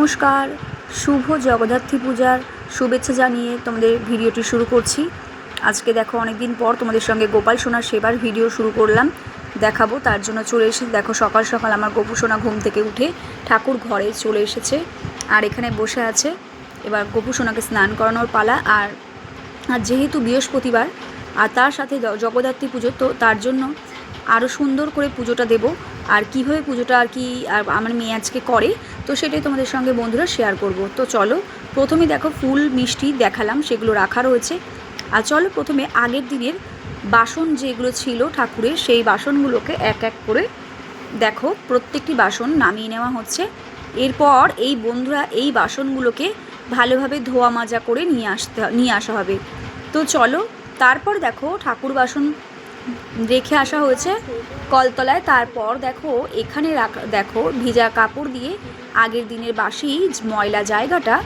নমস্কার, শুভ জগদ্ধাত্রী পূজার শুভেচ্ছা জানিয়ে তোমাদের ভিডিওটি শুরু করছি। আজকে দেখো অনেক দিন পর তোমাদের সঙ্গে গোপাল সোনার সেবার ভিডিও শুরু করলাম। দেখাবো, তার জন্য চলে এসে দেখো, সকাল সকাল আমার গোপু সোনা ঘুম থেকে উঠে ঠাকুর ঘরে চলে এসেছে আর এখানে বসে আছে। এবার গোপু সোনাকে স্নান করানোর পালা আর আর যেহেতু বৃহস্পতিবার, আর তার সাথে জগদ্ধাত্রী পুজো, তো তার জন্য আরও সুন্দর করে পুজোটা দেব। আর কীভাবে পুজোটা আর কি আর আমার মেয়ে আজকে করে, তো সেটাই তোমাদের সঙ্গে বন্ধুরা শেয়ার করব। তো চলো, প্রথমে দেখো ফুল মিষ্টি দেখালাম, সেগুলো রাখা রয়েছে। আর চলো প্রথমে আগের দিনের বাসন যেগুলো ছিল ঠাকুরের, সেই বাসনগুলোকে এক এক করে দেখো, প্রত্যেকটি বাসন নামিয়ে নেওয়া হচ্ছে। এরপর এই বন্ধুরা এই বাসনগুলোকে ভালোভাবে ধোয়া মাজা করে নিয়ে আসতে, নিয়ে আসা হবে। তো চলো, তারপর দেখো ঠাকুর বাসন রেখে আসা হয়েছে কলতলায়। তারপর দেখো, এখানে রাখা, দেখো, ভিজা কাপড় দিয়ে আগের দিনের বাসি ময়লা জায়গাটা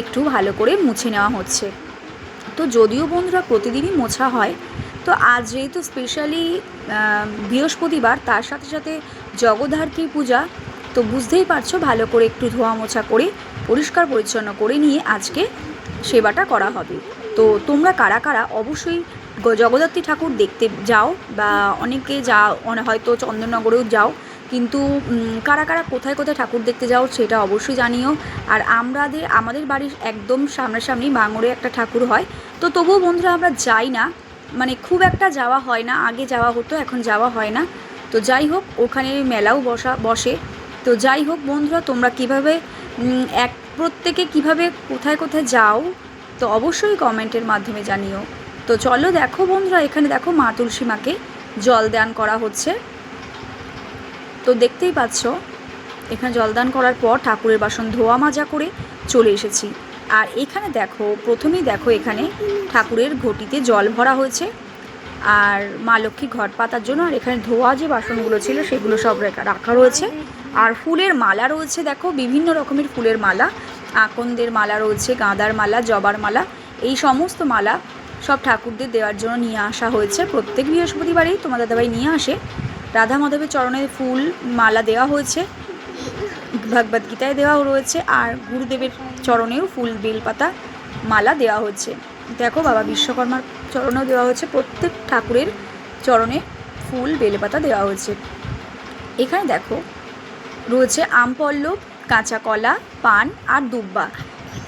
একটু ভালো করে মুছে নেওয়া হচ্ছে। তো যদিও বন্ধুরা প্রতিদিনই মোছা হয়, তো আজ যেহেতু স্পেশালি বৃহস্পতিবার, তার সাথে সাথে জগদ্ধাত্রী পূজা, তো বুঝতেই পারছ ভালো করে একটু ধোয়া মোছা করে, পরিষ্কার পরিচ্ছন্ন করে নিয়ে আজকে সেবাটা করা হবে। তো তোমরা কারা কারা অবশ্যই জগদ্ধাত্রী ঠাকুর দেখতে যাও বা অনেকে যা অনে- হয়তো চন্দননগরেও যাও, কিন্তু কারা কারা কোথায় কোথায় ঠাকুর দেখতে যাও সেটা অবশ্যই জানিও। আর আমাদের আমাদের বাড়ির একদম সামনাসামনি বাঙড়ে একটা ঠাকুর হয়। তো তবুও বন্ধুরা আমরা যাই না। মানে খুব একটা যাওয়া হয় না। আগে যাওয়া হতো, এখন যাওয়া হয় না। তো যাই হোক, ওখানে মেলাও বসা, বসে। তো যাই হোক বন্ধুরা, তোমরা কীভাবে এক প্রত্যেকে কীভাবে কোথায় কোথায় যাও, তো অবশ্যই কমেন্টের মাধ্যমে জানিও। তো চলো দেখো বন্ধুরা, এখানে দেখো মা তুলসী মাকে জল দান করা হচ্ছে। তো দেখতেই পাচ্ছ, এখানে জলদান করার পর ঠাকুরের বাসন ধোয়া মাজা করে চলে এসেছি। আর এখানে দেখো, প্রথমেই দেখো এখানে ঠাকুরের ঘটিতে জল ভরা হয়েছে। আর মা লক্ষ্মী ঘট পাতার জন্য, আর এখানে ধোয়া যে বাসনগুলো ছিল, সেগুলো সব রাখা রয়েছে। আর ফুলের মালা রয়েছে, দেখো বিভিন্ন রকমের ফুলের মালা। আকন্দের মালা রয়েছে, গাঁদার মালা, জবার মালা, এই সমস্ত মালা সব ঠাকুরদের দেওয়ার জন্য নিয়ে আসা হয়েছে। প্রত্যেক বৃহস্পতিবারেই তোমার দাদাভাই নিয়ে আসে। রাধা মাধবের চরণে ফুল মালা দেওয়া হয়েছে। ভগবদ গীতায় দেওয়া রয়েছে। আর গুরুদেবের চরণেও ফুল, বেলপাতা, মালা দেওয়া হচ্ছে দেখো বাবা বিশ্বকর্মার চরণেও দেওয়া হয়েছে। প্রত্যেক ঠাকুরের চরণে ফুল, বেলপাতা দেওয়া হয়েছে। এখানে দেখো, রয়েছে আমপল্লব কাঁচা কলা, পান আর দুব্বা।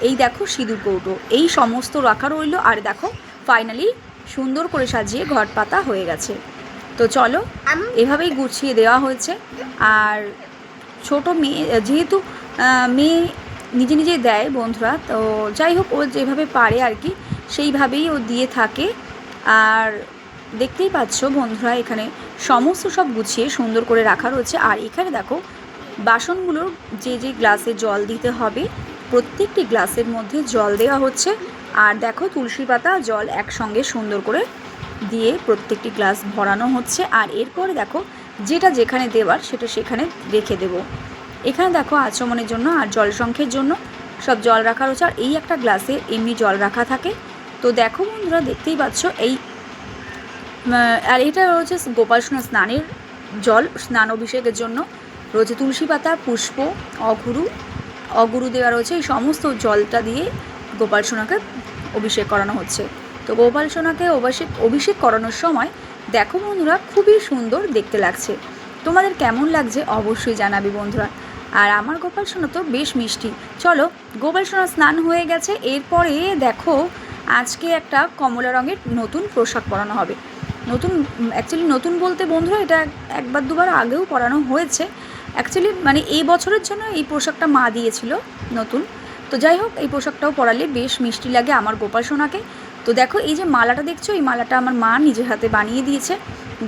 এই দেখো সিঁদুর কৌটো। এই সমস্ত রাখা রইল। আর দেখো ফাইনালি সুন্দর করে সাজিয়ে ঘট পাতা হয়ে গেছে। তো চলো, এভাবেই গুছিয়ে দেওয়া হয়েছে। আর ছোট মেয়ে, যেহেতু মেয়ে নিজে নিজে দেয় বন্ধুরা, তো যাই হোক, ও যেভাবে পারে আর কি, সেইভাবেই ও দিয়ে থাকে। আর দেখতেই পাচ্ছ বন্ধুরা, এখানে সমস্ত সব গুছিয়ে সুন্দর করে রাখা রয়েছে। আর এখানে দেখো বাসনগুলোর যে যে গ্লাসে জল দিতে হবে, প্রত্যেকটি গ্লাসের মধ্যে জল দেওয়া হচ্ছে। আর দেখো তুলসী পাতা, জল একসঙ্গে সুন্দর করে দিয়ে প্রত্যেকটি গ্লাস ভরানো হচ্ছে। আর এরপরে দেখো যেটা যেখানে দেওয়ার সেটা সেখানে রেখে দেবো। এখানে দেখো আচমনের জন্য আর জল সংখ্যের জন্য সব জল রাখা রয়েছে। আর এই একটা গ্লাসে এমনি জল রাখা থাকে। তো দেখো বন্ধুরা, দেখতেই পাচ্ছ এই আর এটা রয়েছে গোপাল সোনা স্নানের জল স্নান অভিষেকের জন্য রয়েছে তুলসী পাতা, পুষ্প অগুরু অগুরু দেওয়া রয়েছে। এই সমস্ত জলটা দিয়ে গোপাল সোনাকে অভিষেক করানো হচ্ছে। তো গোপাল সোনাকে অভিষেক অভিষেক করানোর সময় দেখো বন্ধুরা, খুবই সুন্দর দেখতে লাগছে। তোমাদের কেমন লাগছে অবশ্যই জানাবে বন্ধুরা। আর আমার গোপাল সোনা তো বেশ মিষ্টি। চলো, গোপাল সোনা স্নান হয়ে গেছে, এরপরে দেখো আজকে একটা কমলা রঙের নতুন পোশাক পরানো হবে। নতুন অ্যাকচুয়ালি নতুন বলতে বন্ধুরা, এটা একবার দুবার আগেও পরানো হয়েছে। অ্যাকচুয়ালি মানে এই বছরের জন্য এই পোশাকটা মা দিয়েছিল নতুন। তো যাই হোক, এই পোশাকটাও পরালে বেশ মিষ্টি লাগে আমার গোপাল সোনাকে। তো দেখো, এই যে মালাটা দেখছ, এই মালাটা আমার মা নিজের হাতে বানিয়ে দিয়েছে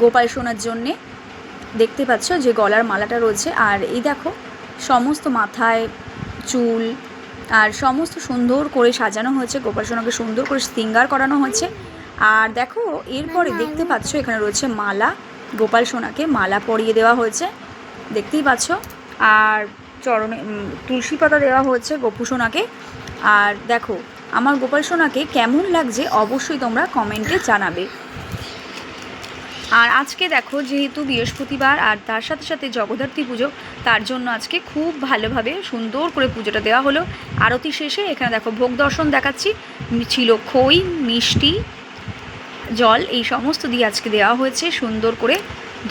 গোপাল সোনার জন্যে। দেখতে পাচ্ছ যে গলার মালাটা রয়েছে। আর এই দেখো, সমস্ত মাথায় চুল আর সমস্ত সুন্দর করে সাজানো হয়েছে, গোপাল সোনাকে সুন্দর করে সিঙ্গার করানো হয়েছে। আর দেখো, এরপরে দেখতে পাচ্ছ এখানে রয়েছে মালা, গোপাল সোনাকে মালা পরিয়ে দেওয়া হয়েছে। দেখতেই পাচ্ছ। আর চরণে তুলসী পাতা দেওয়া হয়েছে গোপু সোনাকে। আর দেখো, আমার গোপাল সোনাকে কেমন লাগছে অবশ্যই তোমরা কমেন্টে জানাবে। আর আজকে দেখো, যেহেতু বৃহস্পতিবার আর তার সাথে সাথে জগদ্ধাত্রী পুজো, তার জন্য আজকে খুব ভালোভাবে সুন্দর করে পুজোটা দেওয়া হলো। আরতি শেষে এখানে দেখো, ভোগ দর্শন দেখাচ্ছি। ছিল খই, মিষ্টি, জল, এই সমস্ত দিয়ে আজকে দেওয়া হয়েছে সুন্দর করে।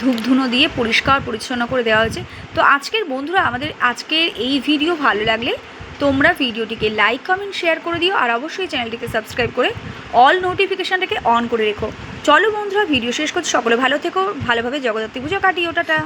ধূপ ধুনো দিয়ে পরিষ্কার পরিচ্ছন্ন করে দেওয়া হয়েছে। তো আজকের বন্ধুরা, আমাদের আজকের এই ভিডিও ভালো লাগলে তোমরা ভিডিওটিকে লাইক কমেন্ট শেয়ার করে দিও আর অবশ্যই চ্যানেলটিকে সাবস্ক্রাইব করে অল নোটিফিকেশানটাকে অন করে রেখো। চলো বন্ধুরা, ভিডিও শেষ করছি। সকলে ভালো থেকো, ভালোভাবে জগদ্ধাত্রী পুজো কাটিও, টাটা।